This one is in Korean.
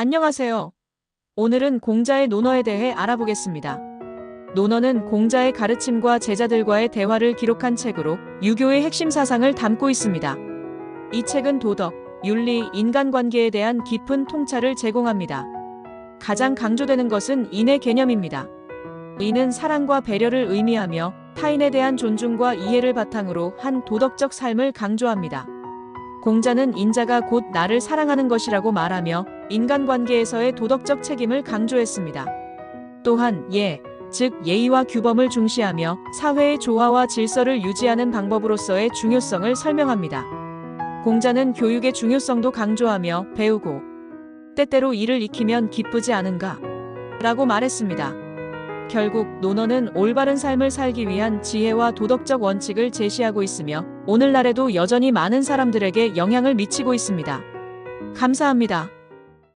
안녕하세요. 오늘은 공자의 논어에 대해 알아보겠습니다. 논어는 공자의 가르침과 제자들과의 대화를 기록한 책으로 유교의 핵심 사상을 담고 있습니다. 이 책은 도덕, 윤리, 인간관계에 대한 깊은 통찰을 제공합니다. 가장 강조되는 것은 인의 개념입니다. 인은 사랑과 배려를 의미하며 타인에 대한 존중과 이해를 바탕으로 한 도덕적 삶을 강조합니다. 공자는 인자가 곧 나를 사랑하는 것이라고 말하며 인간관계에서의 도덕적 책임을 강조했습니다. 또한 예, 즉 예의와 규범을 중시하며 사회의 조화와 질서를 유지하는 방법으로서의 중요성을 설명합니다. 공자는 교육의 중요성도 강조하며 배우고 때때로 이를 익히면 기쁘지 않은가? 라고 말했습니다. 결국 논어는 올바른 삶을 살기 위한 지혜와 도덕적 원칙을 제시하고 있으며 오늘날에도 여전히 많은 사람들에게 영향을 미치고 있습니다. 감사합니다.